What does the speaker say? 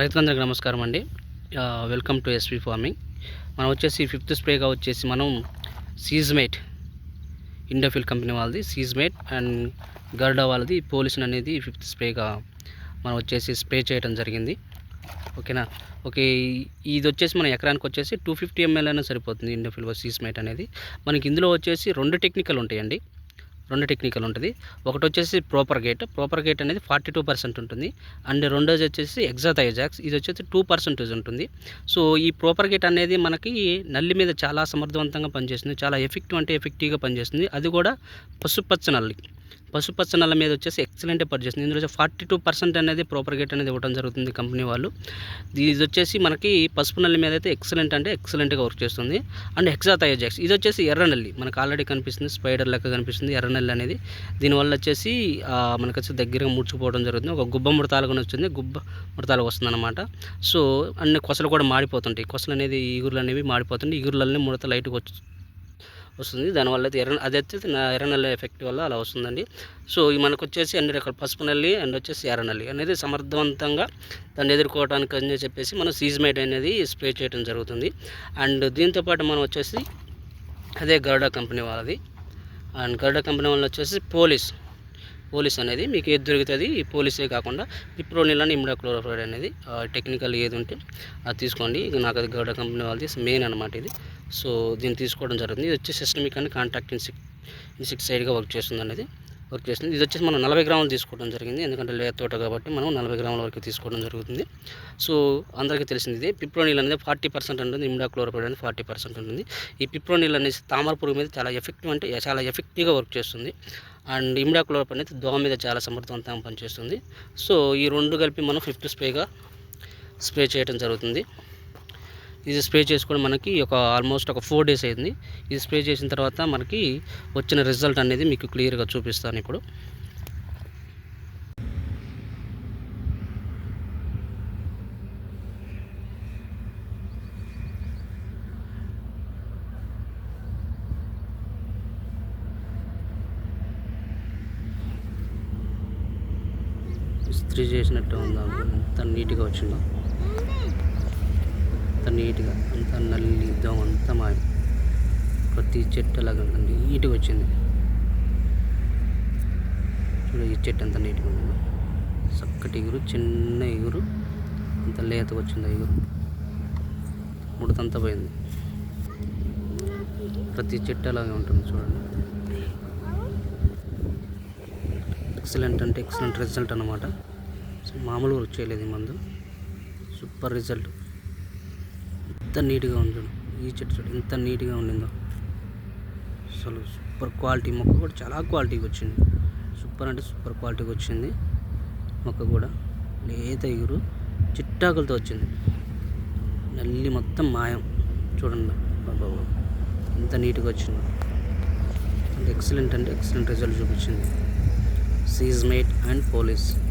రైతులందరికీ నమస్కారం అండి. Welcome to SV farming. మనం వచ్చేసి ఫిఫ్త్ స్ప్రేగా వచ్చేసి మనం సీజ్మేట్ ఇండోఫిల్ కంపెనీ వాళ్ళది సీజ్మేట్ అండ్ గర్డా వాళ్ళది పోలిసిన్ అనేది ఫిఫ్త్ స్ప్రేగా మనం వచ్చేసి స్ప్రే చేయడం జరిగింది. ఓకేనా? ఓకే ఇది వచ్చేసి మన ఎకరానికి వచ్చేసి టూ ఫిఫ్టీ ఎంఎల్ అయినా సరిపోతుంది ఇండోఫిల్ సీజ్మేట్ అనేది. మనకి ఇందులో వచ్చేసి రెండు టెక్నికల్ ఉంటాయండి. రెండు టెక్నికల్ ఉంటుంది. ఒకటి వచ్చేసి ప్రోపర్ గేట్ ప్రోపర్ గేట్ అనేది ఫార్టీ టూ పర్సెంట్ ఉంటుంది. అండ్ రెండోది వచ్చేసి ఎగ్జాథైజాక్స్ ఇది వచ్చేసి టూ పర్సెంటేజ్ ఉంటుంది. సో ఈ ప్రోపర్ గేట్ అనేది మనకి నల్లి మీద చాలా సమర్థవంతంగా పనిచేస్తుంది. చాలా ఎఫెక్టివ్ అంటే ఎఫెక్టివ్గా పనిచేస్తుంది. అది కూడా పసుపచ్చ నల్లి. పసుపచ్చ నల్ల మీద వచ్చేసి ఎక్సలెంట్ పనిచేస్తుంది ఇందులో ఫార్టీ టూ పర్సెంట్ అనేది ప్రోపర్ గేట్ అనేది ఇవ్వడం జరుగుతుంది కంపెనీ వాళ్ళు. ఇది వచ్చేసి మనకి పసుపు నల్లి మీద అయితే ఎక్సలెంట్ అంటే ఎక్సలెంట్గా వర్క్ చేస్తుంది. అండ్ హెక్సాథైజాక్స్ ఇది వచ్చేసి ఎర్ర నల్లి. మనకు ఆల్రెడీ కనిపిస్తుంది స్పైడర్ లెక్క కనిపిస్తుంది ఎర్రనల్లి అనేది. దీనివల్ల వచ్చేసి మనకు వచ్చి దగ్గరగా ముడుచుకుపోవడం జరుగుతుంది. ఒక గుబ్బ ముడతాలుగా వచ్చింది గుబ్బ మృతాలు వస్తుంది అనమాట సో అన్ని కొసలు కూడా మాడిపోతుంటాయి. కొసలు అనేది ఈగురులు అనేవి మాడిపోతుంటాయి. ఈగురులనే ముడత లైట్గా వచ్చి వస్తుంది. దానివల్ల అయితే ఎర్ర అది వచ్చేసి ఎర్రనల్లి ఎఫెక్ట్ వల్ల అలా వస్తుందండి. సో ఈ మనకు వచ్చేసి అన్ని రకాల పసుపు నల్లి అండ్ వచ్చేసి ఎర్రనల్లి అనేది సమర్థవంతంగా దాన్ని ఎదుర్కోవడానికి అని చెప్పేసి మనం సీజ్మైట్ అనేది స్ప్రే చేయడం జరుగుతుంది. అండ్ దీంతోపాటు మనం వచ్చేసి అదే గరుడా కంపెనీ వాళ్ళది. అండ్ గరుడా కంపెనీ వాళ్ళు వచ్చేసి పోలీస్ పోలీస్ అనేది మీకు ఏది దొరుకుతుంది ఈ పోలీసే కాకుండా పిప్రోనిల్ అని ఇమ్డాక్లోరోఫైడ్ అనేది టెక్నికల్ ఏది ఉంటే అది తీసుకోండి. ఇక నాకు అది గౌడ కంపెనీ వాళ్ళది మెయిన్ అనమాట ఇది. సో దీన్ని తీసుకోవడం జరుగుతుంది. ఇది వచ్చి సిస్టమిక్ అని కాంటాక్ట్ ఇన్సిక్ ఇన్సిక్సైడ్గా వర్క్ చేస్తుంది అనేది. వర్క్ చేస్తుంది. ఇది వచ్చేసి మనం నలభై గ్రాములు తీసుకోవడం జరిగింది. ఎందుకంటే లేత తోట కాబట్టి మనం నలభై గ్రాముల వరకు తీసుకోవడం జరుగుతుంది. సో అందరికీ తెలిసింది ఇది. పిప్రోనిల్ అనేది ఫార్టీ పర్సెంట్ ఉంటుంది. ఇమ్డాక్లోరోఫైడ్ అనేది ఫార్టీ పర్సెంట్ ఉంటుంది. ఈ పిప్రో నీళ్ళు అనేది తామర పురుగు మీద చాలా ఎఫెక్టివ్ అంటే చాలా ఎఫెక్టివ్గా వర్క్ చేస్తుంది. అండ్ ఇమ్డాక్లోరోప్ అనేది దోమ మీద చాలా సమర్థవంతంగా పనిచేస్తుంది. సో ఈ రెండు కలిపి మనం ఫిఫ్త్ స్ప్రేగా స్ప్రే చేయడం జరుగుతుంది. ఇది స్ప్రే చేసుకోవడం మనకి ఒక ఆల్మోస్ట్ ఒక ఫోర్ డేస్ అయింది. ఇది స్ప్రే చేసిన తర్వాత మనకి వచ్చిన రిజల్ట్ అనేది మీకు క్లియర్గా చూపిస్తాను ఇప్పుడు. ఇస్త్రీ చేసినట్టు ఉందా? ఎంత నీట్గా వచ్చిందో? అంత నీట్గా అంత నల్లి దోమ అంతా మాయం ప్రతి చెట్టు అలాగా నీట్గా వచ్చింది. చూడు ఈ చెట్టు అంత నీట్గా ఉందో. చక్కటి ఎగురు చిన్న ఎగురు అంత లేతగా వచ్చింది ఆ ఎగురు. ముడతంతా పోయింది. ప్రతి చెట్టు అలాగే ఉంటుంది చూడండి. ఎక్సలెంట్ అంటే ఎక్సలెంట్ రిజల్ట్ అనమాట సో మామూలు చేయలేదు ఈ మందు. Super result. ఎంత నీట్గా ఉంది ఈ చెట్టు చూడు ఎంత నీట్గా ఉండిందో. అసలు సూపర్ క్వాలిటీ మొక్క కూడా చాలా క్వాలిటీకి వచ్చింది. సూపర్ అంటే సూపర్ క్వాలిటీకి వచ్చింది. మొక్క కూడా లేత ఎగురు చిట్టాకులతో వచ్చింది. నల్లి మొత్తం మాయం. చూడండి. బాబు ఎంత నీట్గా వచ్చింది. ఎక్సలెంట్ అంటే ఎక్సలెంట్ రిజల్ట్ చూపించింది. సీజ్ మేట్ అండ్ పోలీస్.